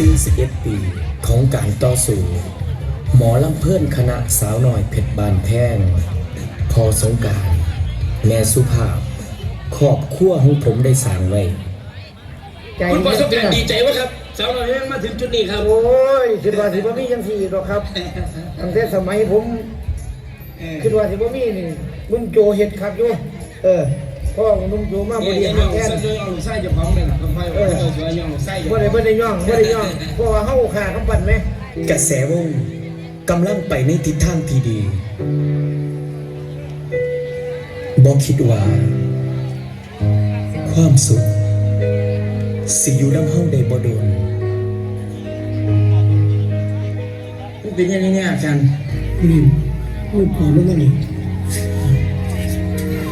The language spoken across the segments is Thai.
41 ปีของการต่อสู้หมอลำเพื่อนคณะสาวน้อยเพชรบานแพงพอสงกราร แม่สุภาพครอบครัวของผมได้สร้างไว้ ใจคุณประสบการณ์ดีใจวะครับสาวน้อยมาถึงจุดนี้ครับ โอ้ยคิดว่าสิบ่มีจังสี่หรอกครับตั้งแต่สมัยผมคิดว่าสิบ่มีนี่ลุงโจเฮ็ดคักอยู่เออ พ่อของลุงโจมาบ่เนี่ยได้เนี่ยหาน้องแทนไส้เอาไส้จะพร้อมเลยนะต้องไปว่าเออจะย่องไส้บ่ได้บ่ได้ย่องบ่ได้ย่องเพราะว่าเฮาขากำปั้นไหมกระแสวงกำลังไปในทิศทางที่ดีบอกคิดว่า ความสุขสิอยู่น้ำห้องได้บ่โดนเป็นยังไงเนี่ยอาจารย์นี่พูดพอลงมานี่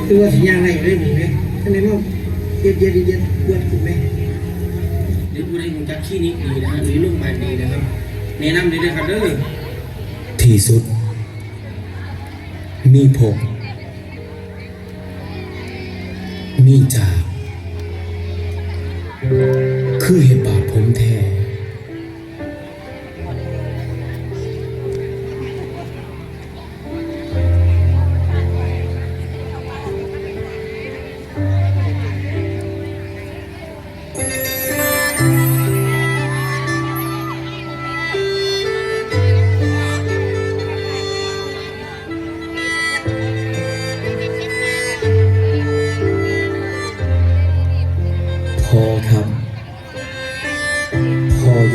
คือว่าสิย่างได้อยู่ได้หมู่นะทำไมมันเย็ดเย็ดเย็ดปวดขึ้นไหมเดี๋ยวผู้ใดคงจักขี้นี้ดีนะฮะหรือลูกบานดีนะครับแนะนำเลยนะครับเด้อที่สุด มีผมมีจากคือเห็นบาปผมแท้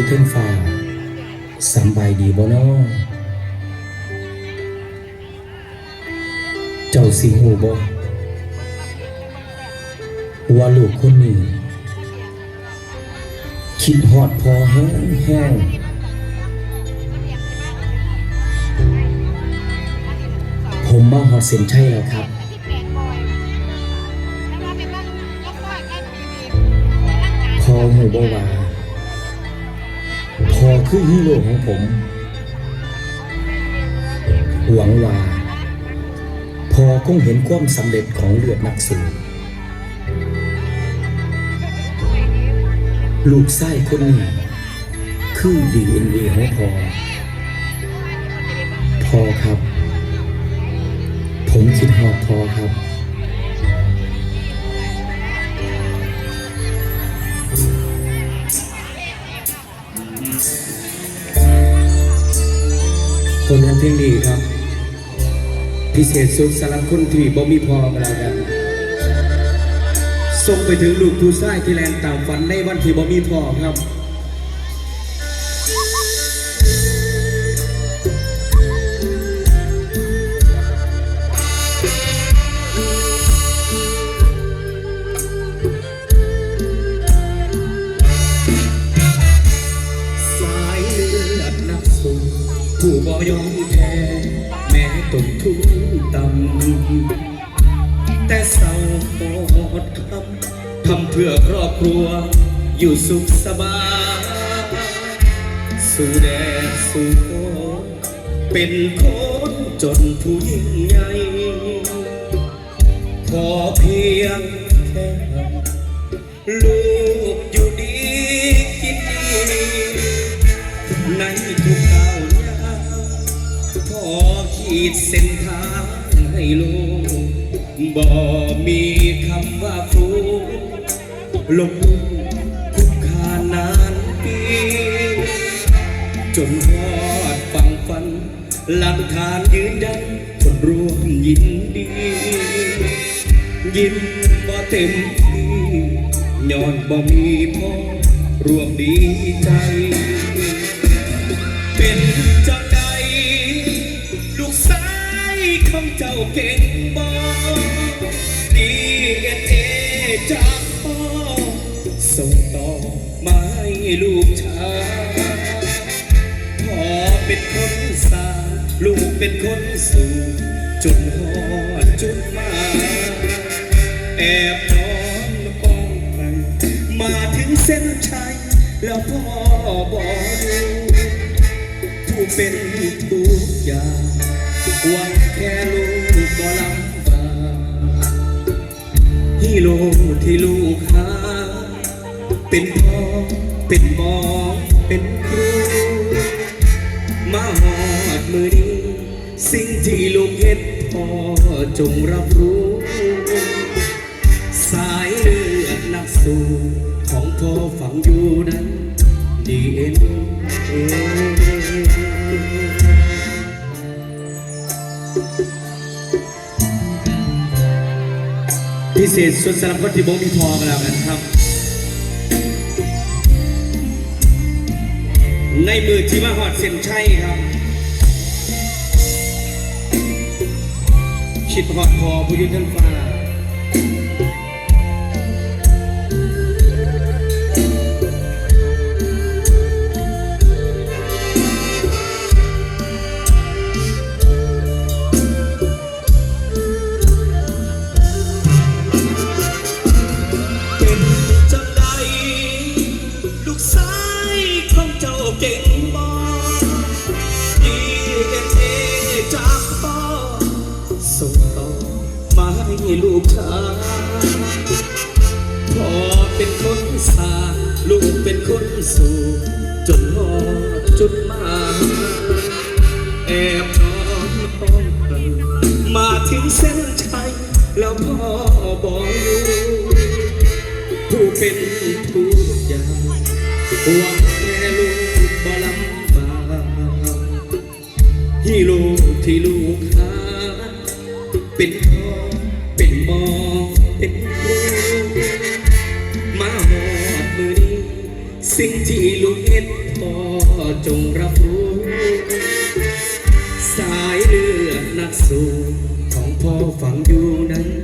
พออยุทธนฟ้าสำบายดีบ่นอเจ้าสิหูบ่ว่าลูกคนนี้ คิดฮอดพอแห้งแห้งผมมาฮอดเส้นชัยแล้วครับพอหูบ่ว่า พอคือฮีโร่ของผม หวังว่า พอคงเห็นความสำเร็จของเลือดนักสู้ลูกไส้คนนี้คือดีเอ็นเอของพอ พอครับ ผมคิดหอดพอครับ คนนั้นที่ดีครับ พิเศษสุดสำหรับคนที่บ่มีพอกันแล้วกันส่งไปถึงลูกผู้ชายที่แลนต่างฝันในวันที่บ่มีพอครับ แต่เศร้าปอดคำทำเพื่อครอบครัว อยู่สุขสบายสู่แดดสู่ฝนเป็นคนจนผู้ยิ่งใหญ่ขอเพียงแค่ลูกอยู่ดีกินดีในทุกก้าวย่างพอขีดเส้นทาง ลูกบ่มีคำว่าครูลงคุกคานานปี จนฮอดฟังฟัน หลักฐานยืนยันคนร่วมยินดี ยิ้มบ่เต็มที่ย้อนบ่มีพ่อร่วมดีใจ ของเจ้าเก่งบ่ดีเอ็นเอจากพ่อส่งต่อมาให้ลูกชายพ่อเป็นคนสร้างลูกเป็นคนสู่จนหอดจุดมาแอบนอนป้องกันมาถึงเส้นชัยแล้วพ่อบอกผู้เป็นทุกอย่างหวังแค่ลูก ก็ลำบากฮีโร่ที่ลูกหาเป็นพ่อเป็นหมอเป็นครู มาหอดมือนี้สิ่งที่ลูกเห็ดพ่อจงรับรู้ สายเลือดนักสู้ของพ่อฝังอยู่นั้นดีเอ็น พิเศษสุดสำหรับคนที่บ่มีพอกันแล้วกันครับ ในมือที่มาหอดเส้นชัยครับ คิดหอดพอผู้ยืนท่านฟ้า สู่จนหอจุดหมายแอบนอนห้องเธอมาถึงเส้นชัยแล้วพ่อบอกอยู่ผู้เป็นทุกอย่างหวังแค่ลูกบ่ลำบากที่ลูกที่ลูกหาเป็น จงรับรู้ สายเลือดนักสู้ของพ่อฝังอยู่นั้น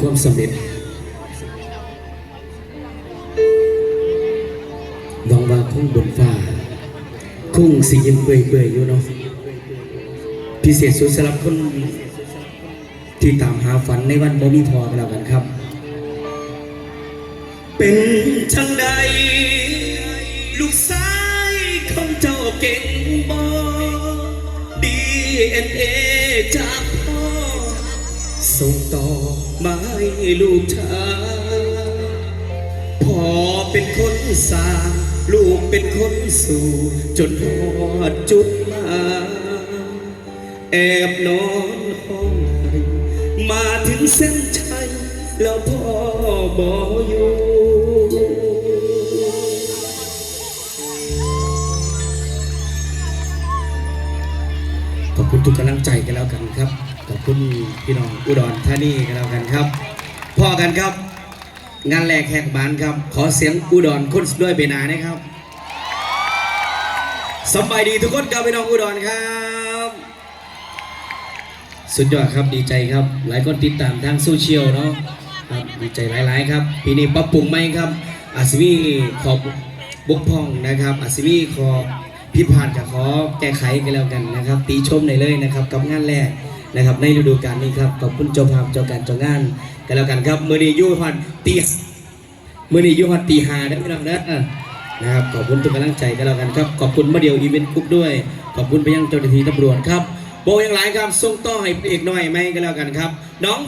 คงความสำเร็จหวังว่าคงบนฟ้าคงสิยิ้มเปื่อยๆอยู่เนาะพิเศษสุดสำหรับคนที่ตามหาฝันในวันบ่มีพอกันแล้วกันครับ เป็นจังใด ลูกชายของเจ้าเก่งบ่ดีเอ็นเอจากพ่อส่งต่อ ลูกชายพ่อเป็นคนสร้างลูกเป็นคนสู่ จนหอดจุดหมายแอบนอนห้องไห้มาถึงเส้นชัยแล้วพ่อบออยู่ขอบคุณทุกกำลังใจกันแล้วกันครับ ขอบคุณพี่น้องอุดรธานีกันแล้วกันครับพ่อกันครับ งานแรกแหกบ้านครับ ขอเสียงอุดรคนด้วยเบนานะครับสบายดีทุกคนครับพี่น้องอุดรครับ สุดยอดครับดีใจครับ หลายคนติดตามทางโซเชียลเนาะครับดีใจหลายๆครับปีนี้ปรับปรุงไหมครับอาซิมีขอบบุกพ่องนะครับอาซิมีขอผิพาดกับขอแก้ไขกันแล้วกันนะครับ ตีชมในอยเลยนะครับกับงานแรก นะครับในฤดูกาลนี้ครับขอบคุณเจ้าภาพเจ้าการเจ้างานกันแล้วกันครับมือนี้ยุพันตีมือนี้ยุพันตีหาได้ไหมน้องนะนะครับขอบคุณทุกกำลังใจกันแล้วกันครับขอบคุณมาเดียวอีเวนต์คุกด้วย ขอบคุณไปยังเจ้าหน้าที่ตำรวจครับโบยังหลายครับส่งต่อให้เอกหน่อยไหมกันแล้วกันครับ น้อง